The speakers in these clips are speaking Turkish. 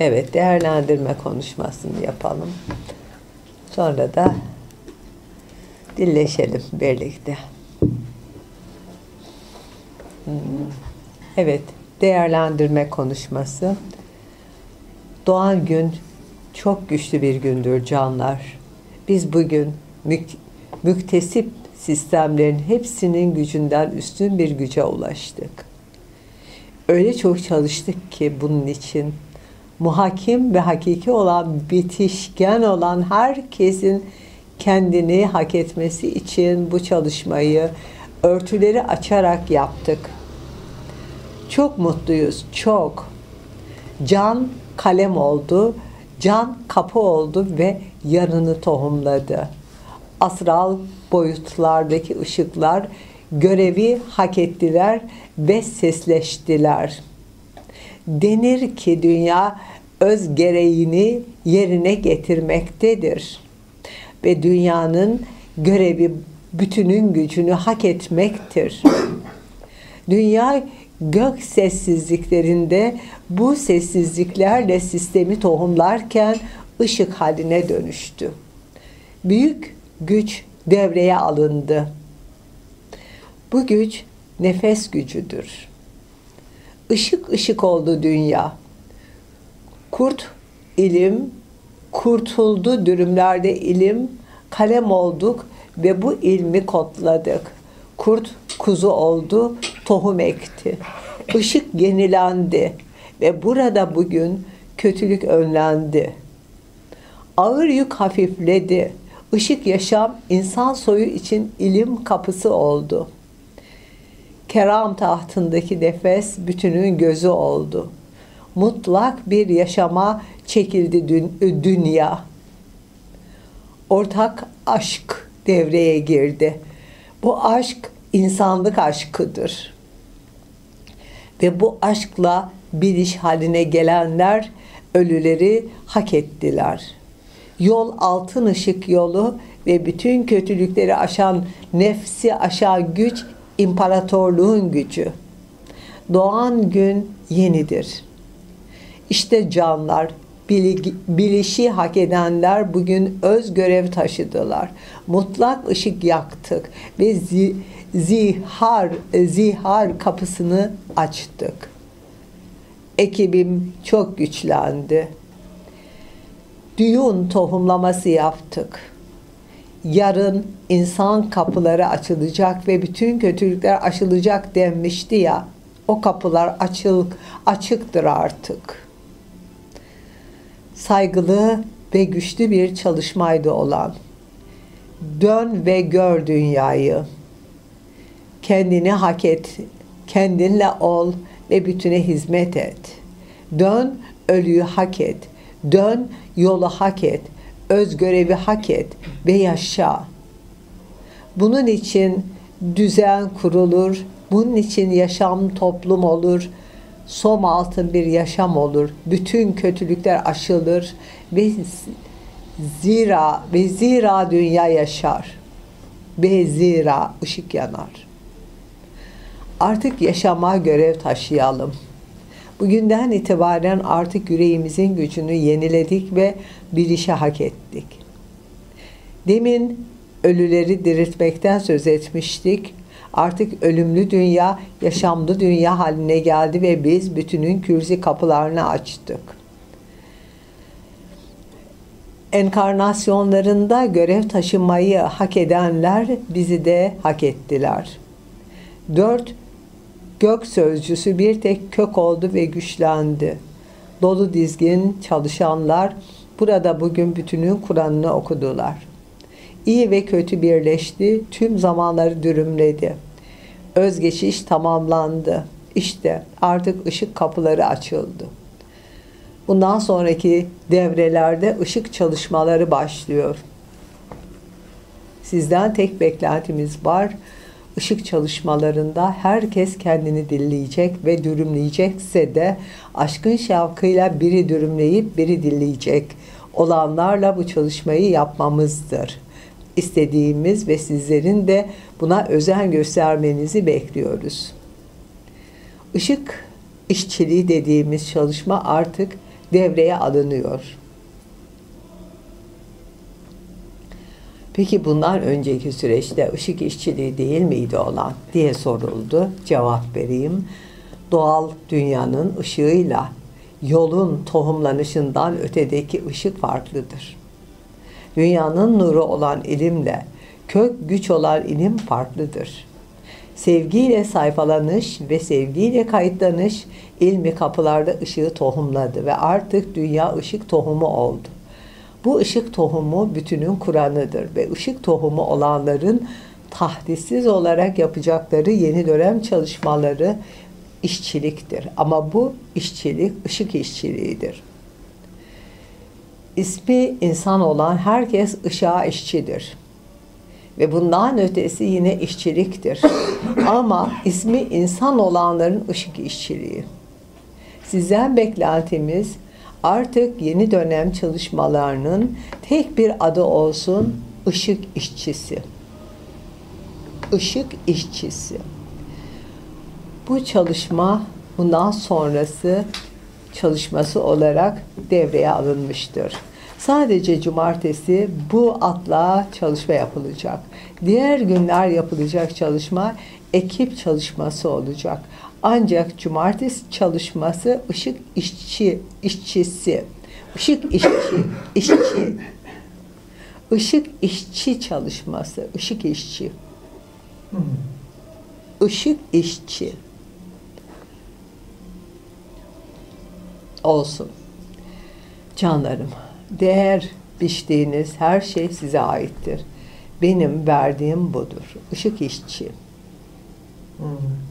Evet, değerlendirme konuşmasını yapalım. Sonra da dilleşelim birlikte. Hmm. Evet, değerlendirme konuşması. Doğan gün çok güçlü bir gündür canlar. Biz bugün mük müktesip sistemlerin hepsinin gücünden üstün bir güce ulaştık. Öyle çok çalıştık ki bunun için muhakim ve hakiki olan, bitişken olan herkesin kendini hak etmesi için bu çalışmayı örtüleri açarak yaptık. Çok mutluyuz, çok. Can kalem oldu, can kapı oldu ve yarını tohumladı. Asral boyutlardaki ışıklar görevi hak ettiler ve sesleştiler. Denir ki dünya öz gereğini yerine getirmektedir. Ve dünyanın görevi bütünün gücünü hak etmektir. Dünya gök sessizliklerinde bu sessizliklerle sistemi tohumlarken ışık haline dönüştü. Büyük güç devreye alındı. Bu güç nefes gücüdür. Işık ışık oldu dünya. Kurt ilim, kurtuldu dürümlerde ilim, kalem olduk ve bu ilmi kodladık. Kurt kuzu oldu, tohum ekti. Işık yenilendi ve burada bugün kötülük önlendi. Ağır yük hafifledi. Işık yaşam insan soyu için ilim kapısı oldu. Keram tahtındaki nefes bütünün gözü oldu. Mutlak bir yaşama çekildi dün, dünya. Ortak aşk devreye girdi. Bu aşk insanlık aşkıdır. Ve bu aşkla biliş haline gelenler ölüleri hak ettiler. Yol altın ışık yolu ve bütün kötülükleri aşan nefsi aşağı güç imparatorluğun gücü. Doğan gün yenidir. İşte canlar, bilişi hak edenler bugün öz görev taşıdılar. Mutlak ışık yaktık ve zihar, zihar kapısını açtık. Ekibim çok güçlendi. Düğün tohumlaması yaptık. Yarın insan kapıları açılacak ve bütün kötülükler aşılacak denmişti ya. O kapılar açıl, açıktır artık. Saygılı ve güçlü bir çalışmaydı olan. Dön ve gör dünyayı. Kendini hak et, kendinle ol ve bütüne hizmet et. Dön, ölüyü hak et. Dön, yolu hak et. Öz görevi hak et ve yaşa. Bunun için düzen kurulur, bunun için yaşam toplum olur, som altın bir yaşam olur. Bütün kötülükler aşılır ve zira ve zira dünya yaşar. Ve zira ışık yanar. Artık yaşama görev taşıyalım. Bugünden itibaren artık yüreğimizin gücünü yeniledik ve bir işe hak ettik. Demin ölüleri diriltmekten söz etmiştik. Artık ölümlü dünya yaşamlı dünya haline geldi ve biz bütünün kürzi kapılarını açtık. Enkarnasyonlarında görev taşımayı hak edenler bizi de hak ettiler. Dört gök sözcüsü bir tek kök oldu ve güçlendi. Dolu dizgin çalışanlar burada bugün bütünün Kur'an'ını okudular. İyi ve kötü birleşti, tüm zamanları dürümledi. Özgeçiş tamamlandı. İşte artık ışık kapıları açıldı. Bundan sonraki devrelerde ışık çalışmaları başlıyor. Sizden tek beklentimiz var. Işık çalışmalarında herkes kendini dilleyecek ve dürümleyecekse de aşkın şevkıyla biri dürümleyip biri dilleyecek olanlarla bu çalışmayı yapmamızdır istediğimiz ve sizlerin de buna özen göstermenizi bekliyoruz. Işık işçiliği dediğimiz çalışma artık devreye alınıyor. Peki bundan önceki süreçte ışık işçiliği değil miydi olan diye soruldu. Cevap vereyim. Doğal dünyanın ışığıyla yolun tohumlanışından ötedeki ışık farklıdır. Dünyanın nuru olan ilimle kök güç olan ilim farklıdır. Sevgiyle sayfalanış ve sevgiyle kayıtlanış ilmi kapılarda ışığı tohumladı ve artık dünya ışık tohumu oldu. Bu ışık tohumu bütünün Kur'an'ıdır ve ışık tohumu olanların tahdissiz olarak yapacakları yeni dönem çalışmaları işçiliktir. Ama bu işçilik ışık işçiliğidir. İsmi insan olan herkes ışığa işçidir. Ve bundan ötesi yine işçiliktir. Ama ismi insan olanların ışık işçiliği. Sizden beklentimiz artık yeni dönem çalışmalarının tek bir adı olsun ışık işçisi. Işık işçisi. Bu çalışma bundan sonrası çalışması olarak devreye alınmıştır. Sadece cumartesi bu atla çalışma yapılacak. Diğer günler yapılacak çalışma ekip çalışması olacak. Ancak cumartesi çalışması ışık işçi, işçisi, ışık işçi, işçi, ışık işçi çalışması, ışık işçi, ışık işçi olsun. Canlarım, değer biçtiğiniz her şey size aittir. Benim verdiğim budur. Işık işçi. Hmm.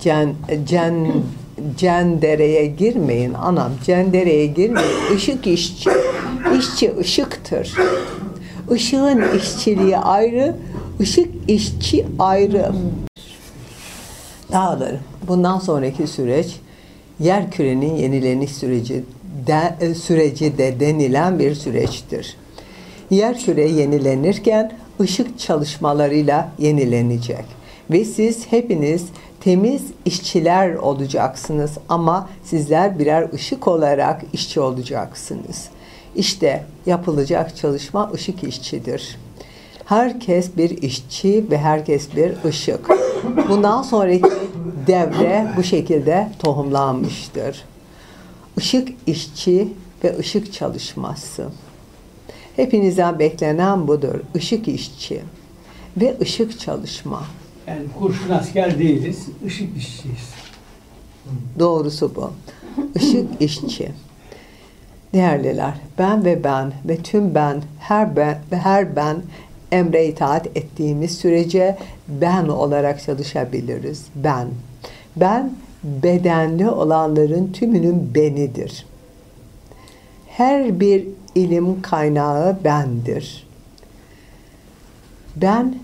Cen, cen, cendereye girmeyin anam. Cendereye girmeyin. Işık işçi. İşçi ışıktır. Işığın işçiliği ayrı, ışık işçi ayrı. Dağlarım. Bundan sonraki süreç yer kürenin yenileniş süreci de, süreci de denilen bir süreçtir. Yer küre yenilenirken ışık çalışmalarıyla yenilenecek ve siz hepiniz temiz işçiler olacaksınız ama sizler birer ışık olarak işçi olacaksınız. İşte yapılacak çalışma ışık işçidir. Herkes bir işçi ve herkes bir ışık. Bundan sonraki devre bu şekilde tohumlanmıştır. Işık işçi ve ışık çalışması. Hepinizden beklenen budur. Işık işçi ve ışık çalışma. Yani kurşun asker değiliz, ışık işçiyiz. Doğrusu bu. Işık işçi. Değerliler, ben ve ben ve tüm ben, her ben ve her ben emre itaat ettiğimiz sürece ben olarak çalışabiliriz. Ben. Ben bedenli olanların tümünün benidir. Her bir ilim kaynağı bendir. Ben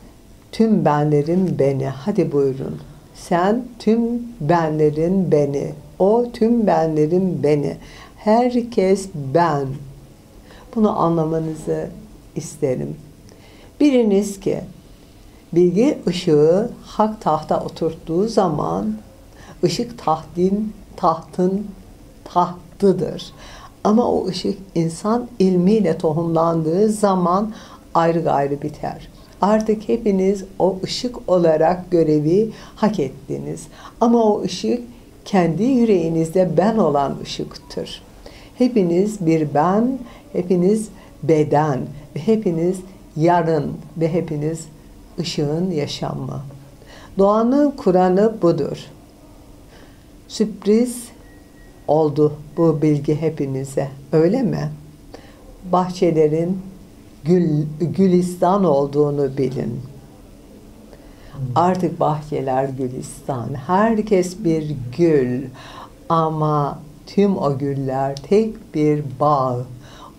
tüm benlerin beni. Hadi buyurun. Sen tüm benlerin beni. O tüm benlerin beni. Herkes ben. Bunu anlamanızı isterim. Biriniz ki bilgi ışığı hak tahta oturttuğu zaman ışık tahdin, tahtın tahtıdır. Ama o ışık insan ilmiyle tohumlandığı zaman ayrı gayrı biter. Artık hepiniz o ışık olarak görevi hak ettiniz. Ama o ışık kendi yüreğinizde ben olan ışıktır. Hepiniz bir ben, hepiniz beden ve hepiniz yarın ve hepiniz ışığın yaşamı. Doğanın Kur'an'ı budur. Sürpriz oldu bu bilgi hepinize. Öyle mi? Bahçelerin gül, gülistan olduğunu bilin. Artık bahçeler gülistan. Herkes bir gül. Ama tüm o güller tek bir bağ.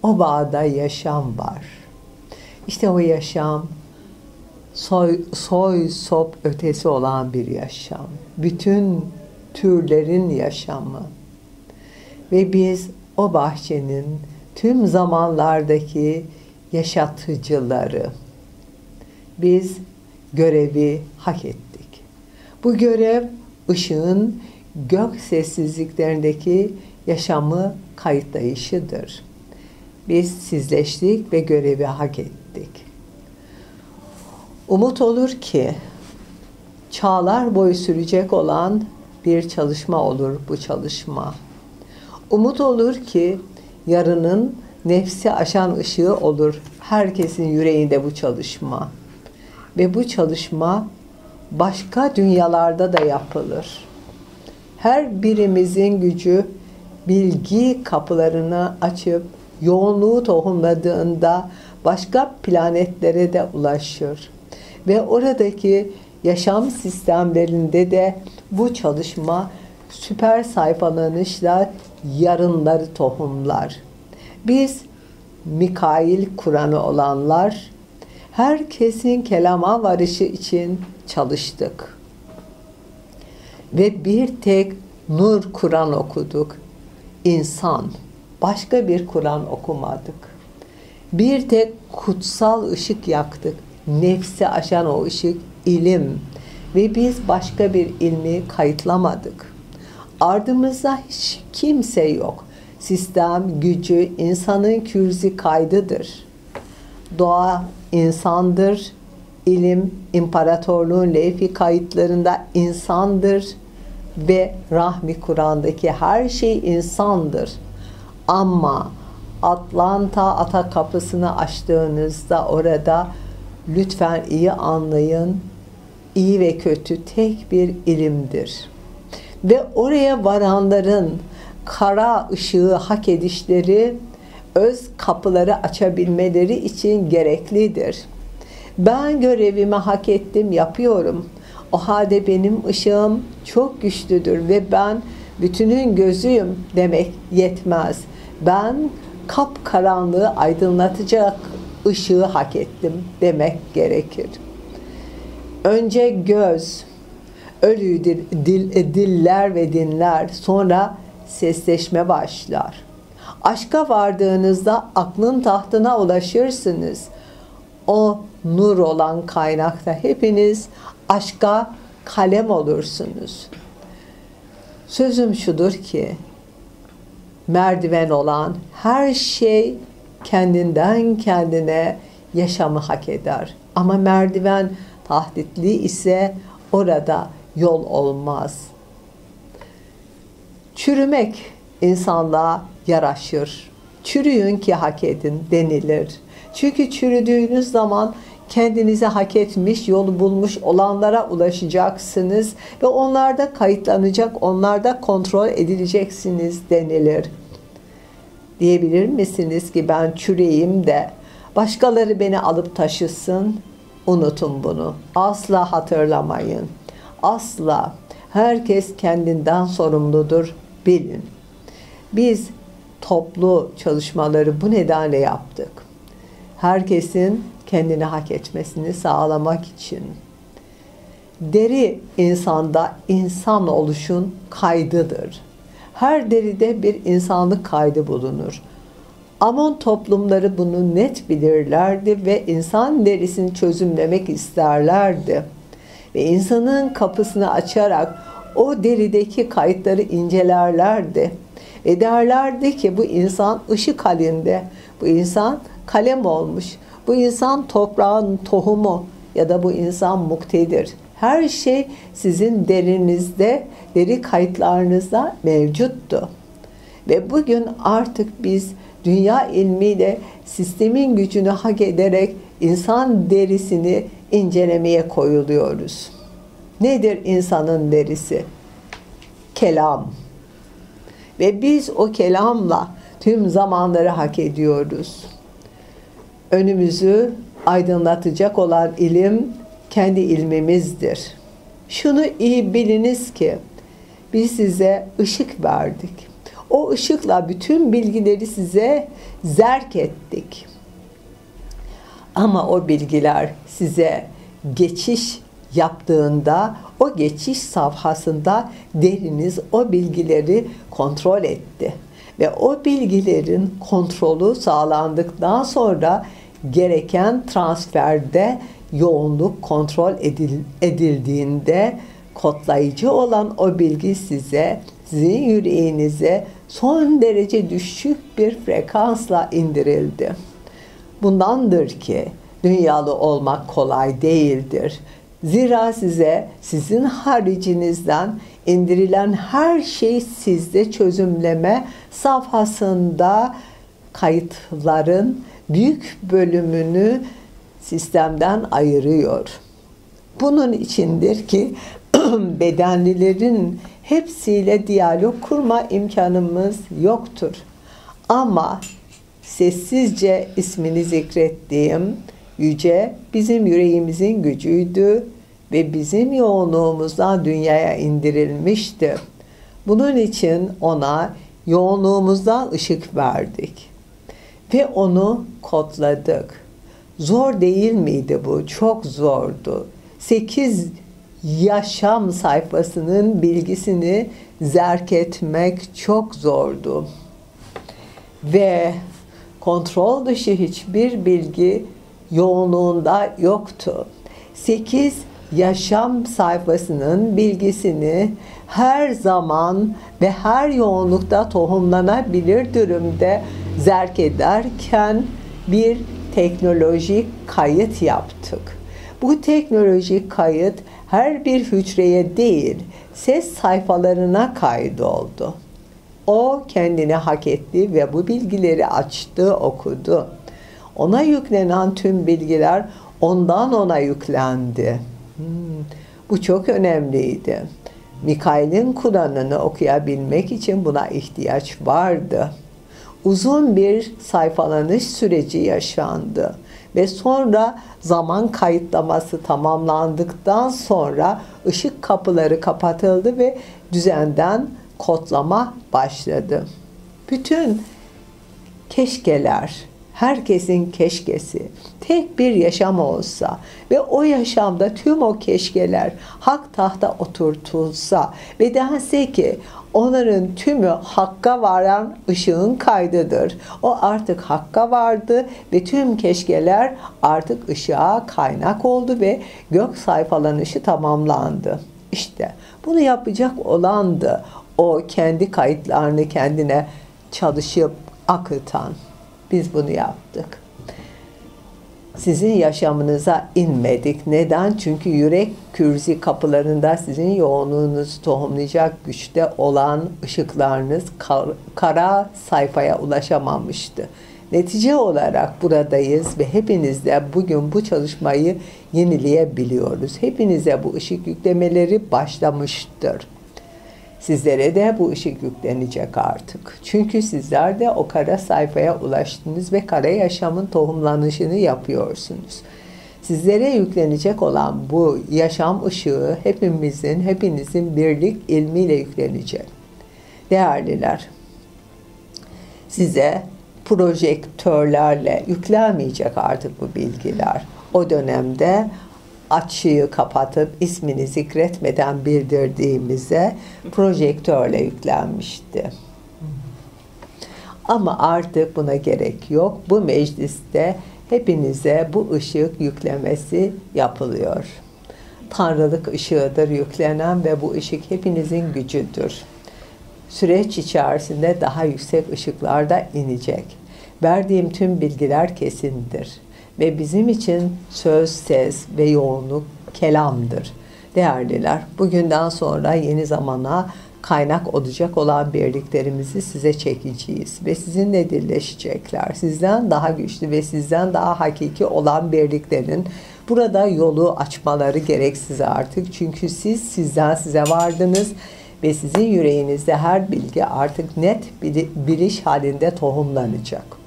O bağda yaşam var. İşte o yaşam soy, soy sop ötesi olan bir yaşam. Bütün türlerin yaşamı. Ve biz o bahçenin tüm zamanlardaki yaşatıcıları. Biz görevi hak ettik. Bu görev ışığın gök sessizliklerindeki yaşamı kayıtlayışıdır. Biz sizleştik ve görevi hak ettik. Umut olur ki çağlar boyu sürecek olan bir çalışma olur bu çalışma. Umut olur ki yarının nefsi aşan ışığı olur herkesin yüreğinde bu çalışma. Ve bu çalışma başka dünyalarda da yapılır. Her birimizin gücü bilgi kapılarını açıp yoğunluğu tohumladığında başka planetlere de ulaşır. Ve oradaki yaşam sistemlerinde de bu çalışma süper sayfalanışla yarınları tohumlar. Biz Mikail Kur'an'ı olanlar herkesin kelama varışı için çalıştık. Ve bir tek Nur Kur'an okuduk. İnsan. Başka bir Kur'an okumadık. Bir tek kutsal ışık yaktık. Nefsi aşan o ışık ilim. Ve biz başka bir ilmi kayıtlamadık. Ardımızda hiç kimse yok. Sistem, gücü, insanın kürzi kaydıdır. Doğa insandır. İlim, imparatorluğun levhi kayıtlarında insandır. Ve rahmi Kur'an'daki her şey insandır. Ama Atlanta ata kapısını açtığınızda orada lütfen iyi anlayın. İyi ve kötü tek bir ilimdir. Ve oraya varanların kara ışığı hak edişleri öz kapıları açabilmeleri için gereklidir. Ben görevimi hak ettim, yapıyorum. O halde benim ışığım çok güçlüdür ve ben bütünün gözüyüm demek yetmez. Ben kap karanlığı aydınlatacak ışığı hak ettim demek gerekir. Önce göz, ölü dil, dil, diller ve dinler, sonra sesleşme başlar. Aşka vardığınızda aklın tahtına ulaşırsınız. O nur olan kaynakta hepiniz aşka kalem olursunuz. Sözüm şudur ki merdiven olan her şey kendinden kendine yaşamı hak eder. Ama merdiven tahditli ise orada yol olmaz. Çürümek insanlığa yaraşır. Çürüyün ki hak edin denilir. Çünkü çürüdüğünüz zaman kendinize hak etmiş, yolu bulmuş olanlara ulaşacaksınız ve onlarda kayıtlanacak, onlarda kontrol edileceksiniz denilir. Diyebilir misiniz ki ben çüreyim de başkaları beni alıp taşısın? Unutun bunu. Asla hatırlamayın. Asla. Herkes kendinden sorumludur. Bilin. Biz toplu çalışmaları bu nedenle yaptık. Herkesin kendini hak etmesini sağlamak için. Deri insanda insan oluşun kaydıdır. Her deride bir insanlık kaydı bulunur. Amon toplumları bunu net bilirlerdi ve insan derisini çözümlemek isterlerdi. Ve insanın kapısını açarak o derideki kayıtları incelerlerdi. Ve derlerdi ki bu insan ışık halinde, bu insan kalem olmuş, bu insan toprağın tohumu ya da bu insan muktedir. Her şey sizin derinizde, deri kayıtlarınızda mevcuttu. Ve bugün artık biz dünya ilmiyle sistemin gücünü hak ederek insan derisini incelemeye koyuluyoruz. Nedir insanın derisi? Kelam. Ve biz o kelamla tüm zamanları hak ediyoruz. Önümüzü aydınlatacak olan ilim kendi ilmimizdir. Şunu iyi biliniz ki biz size ışık verdik. O ışıkla bütün bilgileri size zerk ettik. Ama o bilgiler size geçiş yaptığında o geçiş safhasında deriniz o bilgileri kontrol etti. Ve o bilgilerin kontrolü sağlandıktan sonra gereken transferde yoğunluk kontrol edil, edildiğinde kodlayıcı olan o bilgi size, sizin yüreğinize son derece düşük bir frekansla indirildi. Bundandır ki dünyalı olmak kolay değildir. Zira size sizin haricinizden indirilen her şey sizde çözümleme safhasında kayıtların büyük bölümünü sistemden ayırıyor. Bunun içindir ki bedenlilerin hepsiyle diyalog kurma imkanımız yoktur. Ama sessizce ismini zikrettiğim yüce bizim yüreğimizin gücüydü ve bizim yoğunluğumuzdan dünyaya indirilmişti. Bunun için ona yoğunluğumuzdan ışık verdik ve onu kodladık. Zor değil miydi bu? Çok zordu. 8 yaşam sayfasının bilgisini zerk etmek çok zordu. Ve kontrol dışı hiçbir bilgi yoğunluğunda yoktu. 8 yaşam sayfasının bilgisini her zaman ve her yoğunlukta tohumlanabilir durumda zerk ederken bir teknolojik kayıt yaptık. Bu teknolojik kayıt her bir hücreye değil, ses sayfalarına kaydoldu. O kendini hak etti ve bu bilgileri açtı, okudu. Ona yüklenen tüm bilgiler ondan ona yüklendi. Hmm, bu çok önemliydi. Mikail'in Kur'an'ını okuyabilmek için buna ihtiyaç vardı. Uzun bir sayfalanış süreci yaşandı ve sonra zaman kayıtlaması tamamlandıktan sonra ışık kapıları kapatıldı ve düzenden kodlama başladı. Bütün keşkeler, herkesin keşkesi tek bir yaşam olsa ve o yaşamda tüm o keşkeler hak tahta oturtulsa ve dense ki onların tümü hakka varan ışığın kaydıdır. O artık hakka vardı ve tüm keşkeler artık ışığa kaynak oldu ve gök sayfalanışı tamamlandı. İşte bunu yapacak olandı o kendi kayıtlarını kendine çalışıp akıtan. Biz bunu yaptık. Sizin yaşamınıza inmedik. Neden? Çünkü yürek kürzi kapılarında sizin yoğunluğunuzu tohumlayacak güçte olan ışıklarınız kar, kara sayfaya ulaşamamıştı. Netice olarak buradayız ve hepiniz de bugün bu çalışmayı yenileyebiliyoruz. Hepinize bu ışık yüklemeleri başlamıştır. Sizlere de bu ışık yüklenecek artık. Çünkü sizler de o kara sayfaya ulaştınız ve kara yaşamın tohumlanışını yapıyorsunuz. Sizlere yüklenecek olan bu yaşam ışığı hepimizin, hepinizin birlik ilmiyle yüklenecek. Değerliler, size projektörlerle yüklenmeyecek artık bu bilgiler. O dönemde açıyı kapatıp ismini zikretmeden bildirdiğimize projektörle yüklenmişti. Ama artık buna gerek yok. Bu mecliste hepinize bu ışık yüklemesi yapılıyor. Tanrılık ışığıdır yüklenen ve bu ışık hepinizin gücüdür. Süreç içerisinde daha yüksek ışıklarda inecek. Verdiğim tüm bilgiler kesindir ve bizim için söz, ses ve yoğunluk kelamdır. Değerliler, bugünden sonra yeni zamana kaynak olacak olan birliklerimizi size çekeceğiz ve sizinle birleşecekler. Sizden daha güçlü ve sizden daha hakiki olan birliklerin burada yolu açmaları gerek size artık. Çünkü siz sizden size vardınız ve sizin yüreğinizde her bilgi artık net biliş halinde tohumlanacak.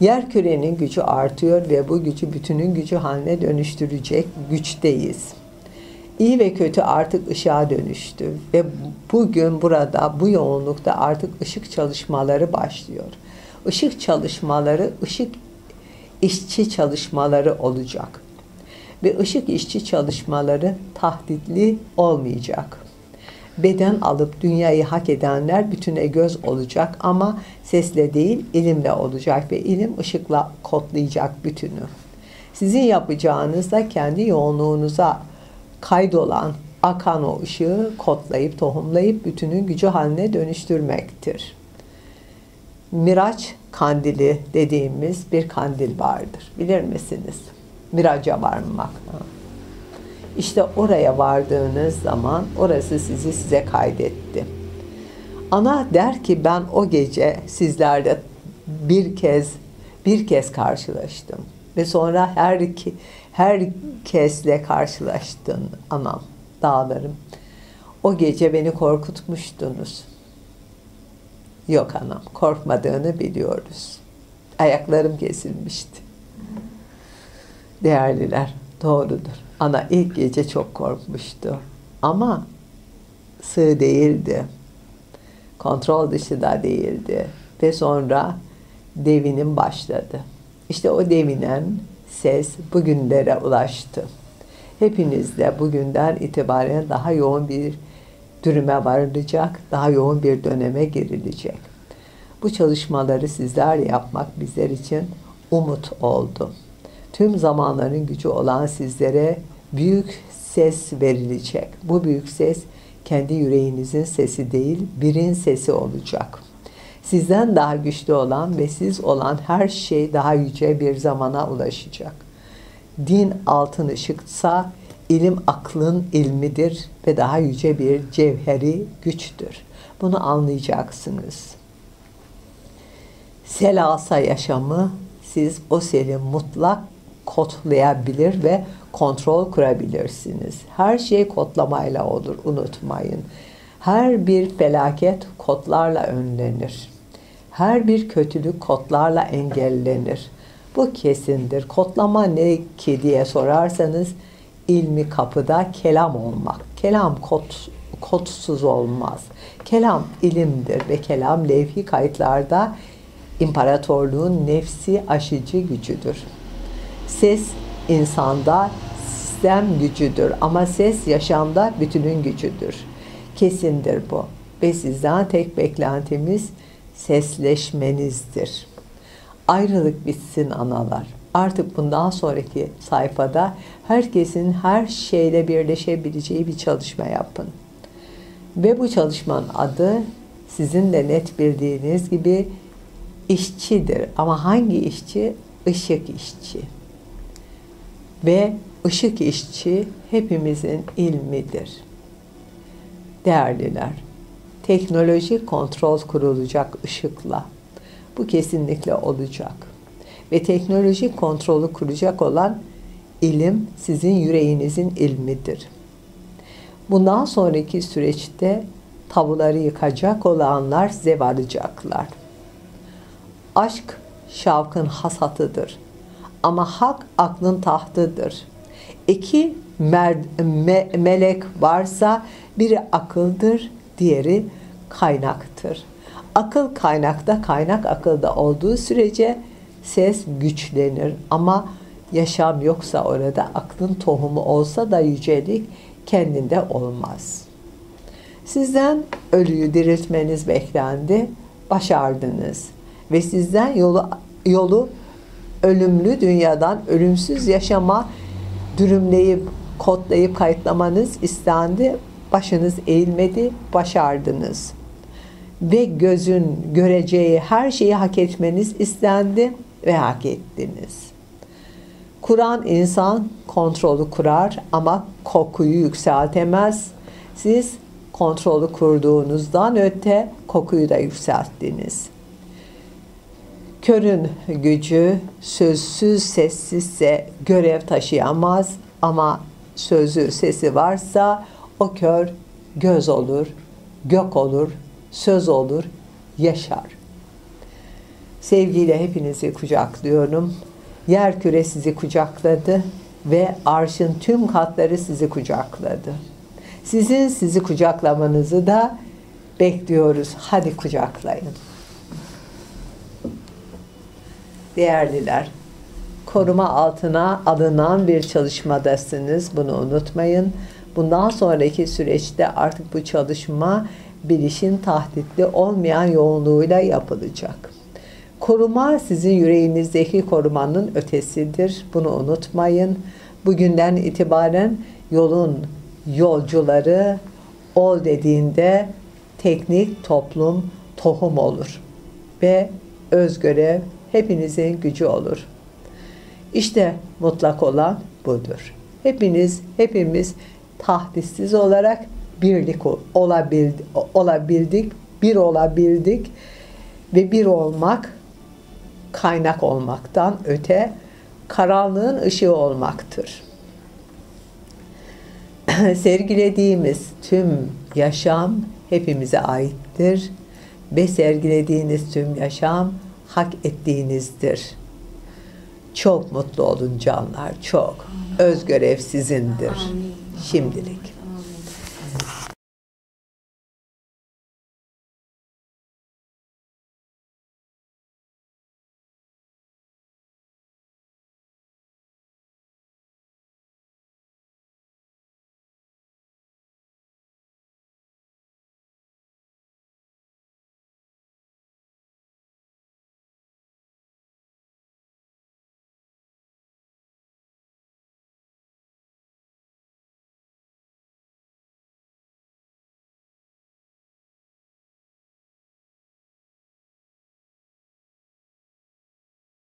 Yer kürenin gücü artıyor ve bu gücü bütünün gücü haline dönüştürecek güçteyiz. İyi ve kötü artık ışığa dönüştü ve bugün burada bu yoğunlukta artık ışık çalışmaları başlıyor. Işık çalışmaları, ışık işçi çalışmaları olacak. Ve ışık işçi çalışmaları tahditli olmayacak beden alıp dünyayı hak edenler bütüne göz olacak ama sesle değil ilimle olacak ve ilim ışıkla kodlayacak bütünü. Sizin yapacağınız da kendi yoğunluğunuza kaydolan akan o ışığı kodlayıp, tohumlayıp bütünün gücü haline dönüştürmektir. Miraç kandili dediğimiz bir kandil vardır. Bilir misiniz? Miraca varmak. İşte oraya vardığınız zaman orası sizi size kaydetti. Ana der ki ben o gece sizlerle bir kez bir kez karşılaştım ve sonra her iki herkesle karşılaştın anam dağlarım. O gece beni korkutmuştunuz. Yok anam, korkmadığını biliyoruz. Ayaklarım kesilmişti. Değerliler, doğrudur. Ana ilk gece çok korkmuştu. Ama sığ değildi. Kontrol dışı da değildi. Ve sonra devinim başladı. İşte o devinen ses bugünlere ulaştı. Hepiniz de bugünden itibaren daha yoğun bir dürüme varılacak, daha yoğun bir döneme girilecek. Bu çalışmaları sizlerle yapmak bizler için umut oldu. Tüm zamanların gücü olan sizlere büyük ses verilecek. Bu büyük ses kendi yüreğinizin sesi değil, birin sesi olacak. Sizden daha güçlü olan ve siz olan her şey daha yüce bir zamana ulaşacak. Din altın ışıksa ilim aklın ilmidir ve daha yüce bir cevheri güçtür. Bunu anlayacaksınız. Selasa yaşamı siz o seli mutlak kodlayabilir ve kontrol kurabilirsiniz. Her şey kodlamayla olur, unutmayın. Her bir felaket kodlarla önlenir. Her bir kötülük kodlarla engellenir. Bu kesindir. Kodlama ne ki diye sorarsanız ilmi kapıda kelam olmak. Kelam kod, kodsuz olmaz. Kelam ilimdir ve kelam levhi kayıtlarda imparatorluğun nefsi aşıcı gücüdür. Ses insanda sistem gücüdür ama ses yaşamda bütünün gücüdür. Kesindir bu. Ve sizden tek beklentimiz sesleşmenizdir. Ayrılık bitsin analar. Artık bundan sonraki sayfada herkesin her şeyle birleşebileceği bir çalışma yapın. Ve bu çalışmanın adı sizin de net bildiğiniz gibi işçidir. Ama hangi işçi? Işık işçi. Ve ışık işçi hepimizin ilmidir. Değerliler, teknoloji kontrol kurulacak ışıkla. Bu kesinlikle olacak. Ve teknoloji kontrolü kuracak olan ilim sizin yüreğinizin ilmidir. Bundan sonraki süreçte tabuları yıkacak olanlar zevalacaklar. Aşk şavkın hasatıdır. Ama hak aklın tahtıdır. İki mer, me, melek varsa biri akıldır, diğeri kaynaktır. Akıl kaynakta, kaynak akılda olduğu sürece ses güçlenir ama yaşam yoksa orada aklın tohumu olsa da yücelik kendinde olmaz. Sizden ölüyü diriltmeniz beklendi, başardınız ve sizden yolu yolu ölümlü dünyadan ölümsüz yaşama dürümleyip kodlayıp kayıtlamanız istendi. Başınız eğilmedi, başardınız. Ve gözün göreceği her şeyi hak etmeniz istendi ve hak ettiniz. Kur'an insan kontrolü kurar ama kokuyu yükseltemez. Siz kontrolü kurduğunuzdan öte kokuyu da yükselttiniz. Körün gücü sözsüz sessizse görev taşıyamaz ama sözü sesi varsa o kör göz olur, gök olur, söz olur, yaşar. Sevgiyle hepinizi kucaklıyorum. Yer küre sizi kucakladı ve arşın tüm katları sizi kucakladı. Sizin sizi kucaklamanızı da bekliyoruz. Hadi kucaklayın. Değerliler, koruma altına alınan bir çalışmadasınız. Bunu unutmayın. Bundan sonraki süreçte artık bu çalışma bilişin tahditli olmayan yoğunluğuyla yapılacak. Koruma sizin yüreğinizdeki korumanın ötesidir. Bunu unutmayın. Bugünden itibaren yolun yolcuları ol dediğinde teknik toplum tohum olur ve özgörev hepinizin gücü olur. İşte mutlak olan budur. Hepiniz, hepimiz tahdissiz olarak birlik ol- olabildi, olabildik, bir olabildik ve bir olmak kaynak olmaktan öte karanlığın ışığı olmaktır. Sergilediğimiz tüm yaşam hepimize aittir ve sergilediğiniz tüm yaşam hak ettiğinizdir. Çok mutlu olun canlar, çok. Özgörev sizindir. Şimdilik.